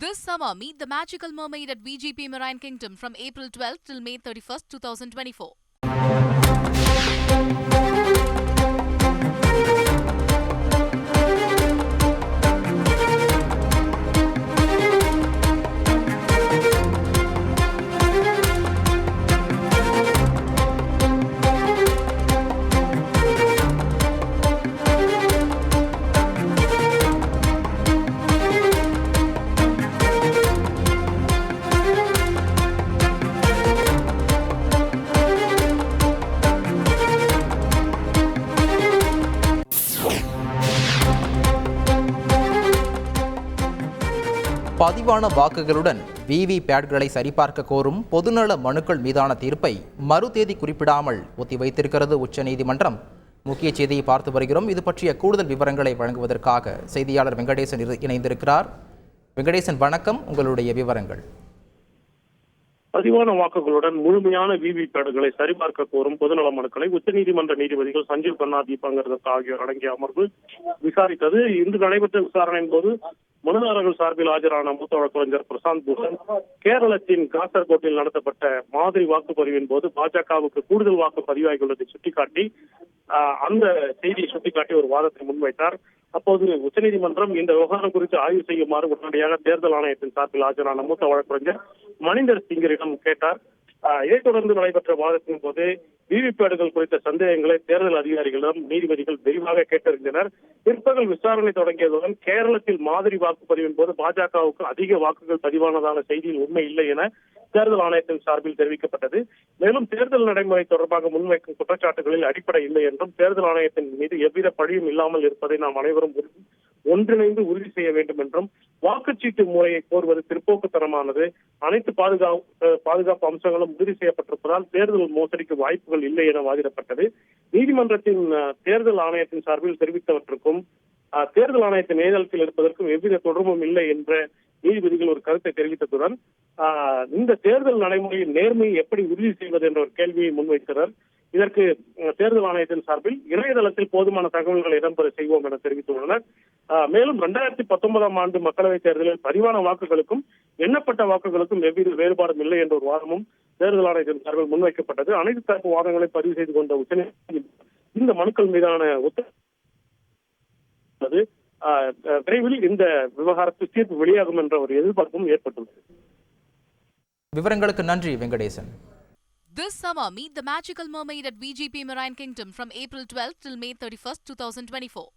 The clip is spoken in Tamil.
This summer, meet the magical mermaid at VGP Marine Kingdom from April 12th till May 31st, 2024. பதிவான வாக்குகளுடன் விவி பேட்களை சரிபார்க்க கோரும் பொதுநல மனுக்கள் மீதான தீர்ப்பை மறு தேதி குறிப்பிடாமல் ஒத்திவைத்திருக்கிறது உச்சநீதிமன்றம். முக்கிய செய்தியை பார்த்து வருகிறோம். இது பற்றிய கூடுதல் விவரங்களை வழங்குவதற்காக செய்தியாளர் வெங்கடேசன் இணைந்திருக்கிறார். வெங்கடேசன் வணக்கம். உங்களுடைய விவரங்கள். பதிவான வாக்குகளுடன் முழுமையான விவிபேடுகளை சரிபார்க்க கோரும் பொதுநல மனுக்களை உச்சநீதிமன்ற நீதிபதிகள் சஞ்சீவ் கண்ணா தீபங்கர் ஆகியோர் அடங்கிய அமர்வு விசாரித்தது. இன்று நடைபெற்ற விசாரணையின் போது மனுதாரர்கள் சார்பில் ஆஜரான மூத்த வழக்கறிஞர் பிரசாந்த் பூஷன் கேரளத்தின் காசர்கோட்டில் நடத்தப்பட்ட மாதிரி வாக்குப்பதிவின் போது பாஜகவுக்கு கூடுதல் வாக்கு பதிவாகியுள்ளதை சுட்டிக்காட்டி ஆஹ், அந்த செய்தியை சுட்டிக்காட்டி ஒரு வாதத்தை முன்வைத்தார். அப்போது உச்சநீதிமன்றம் இந்த விவகாரம் குறித்து ஆய்வு செய்யுமாறு உடனடியாக தேர்தல் ஆணையத்தின் சார்பில் ஆஜரான மூத்த வழக்கறிஞர் மணிந்தர் சிங்கரிடம் கேட்டார். இதைத் தொடர்ந்து நடைபெற்ற வாதத்தின் போது விவிபேடுகள் குறித்த சந்தேகங்களை தேர்தல் அதிகாரிகளிடம் நீதிபதிகள் விரிவாக கேட்டறிந்தனர். பிற்பகல் விசாரணை தொடங்கியதுடன் கேரளத்தில் மாதிரி வாக்குப்பதிவின் போது பாஜகவுக்கு அதிக வாக்குகள் பதிவானதான செய்தியில் உண்மை இல்லை என தேர்தல் ஆணையத்தின் சார்பில் தெரிவிக்கப்பட்டது. மேலும் தேர்தல் நடைமுறை தொடர்பாக முன்வைக்கும் குற்றச்சாட்டுகளில் அடிப்படை இல்லை என்றும் தேர்தல் ஆணையத்தின் மீது எவ்வித பழியும் இல்லாமல் இருப்பதை நாம் அனைவரும் உறுதி- ஒன்றிணைந்து உறுதி செய்ய வேண்டும் என்றும் வாக்குச்சீட்டு முறையை கோருவது பிற்போக்குத்தனமானது அனைத்து பாதுகாப்பு பாதுகாப்பு அம்சங்களும் உறுதி செய்யப்பட்டிருப்பதால் தேர்தல் மோசடிக்கு வாய்ப்புகள் இல்லை என வாதிடப்பட்டது. நீதிமன்றத்தின் தேர்தல் ஆணையத்தின் சார்பில் தெரிவித்தவற்றுக்கும் தேர்தல் ஆணையத்தின் நேதளத்தில் இருப்பதற்கும் எவ்வித தொடர்பும் இல்லை என்ற நீதிபதிகள் ஒரு கருத்தை தெரிவித்ததுடன் இந்த தேர்தல் நடைமுறையின் நேர்மையை எப்படி உறுதி செய்வது என்ற ஒரு கேள்வியை முன்வைத்தனர். இதற்கு தேர்தல் ஆணையத்தின் சார்பில் இணையதளத்தில் போதுமான தகவல்களை இடம்பெற செய்வோம் என தெரிவித்துள்ளனர். மேலும் இரண்டாயிரத்தி பத்தொன்பதாம் ஆண்டு மக்களவைத் தேர்தலில் பதிவான வாக்குகளுக்கும் எண்ணப்பட்ட வாக்குகளுக்கும் எவ்வித வேறுபாடும் இல்லை என்ற ஒரு வாதமும் தேர்தல் ஆணையத்தின் சார்பில் முன்வைக்கப்பட்டது. அனைத்து தரப்பு வாதங்களை பதிவு செய்து கொண்ட உச்சநீதிமன்றம் இந்த மனுக்கள் மீதான உத்தரவு விரைவில் இந்த விவகாரத்தில் தீர்ப்பு வெளியாகும் என்ற ஒரு எதிர்பார்ப்பும் ஏற்பட்டுள்ளது. விவரங்களுக்கு நன்றி Venkatesan. This summer, meet the magical mermaid at VGP Marine Kingdom from April 12th till May 31st, 2024.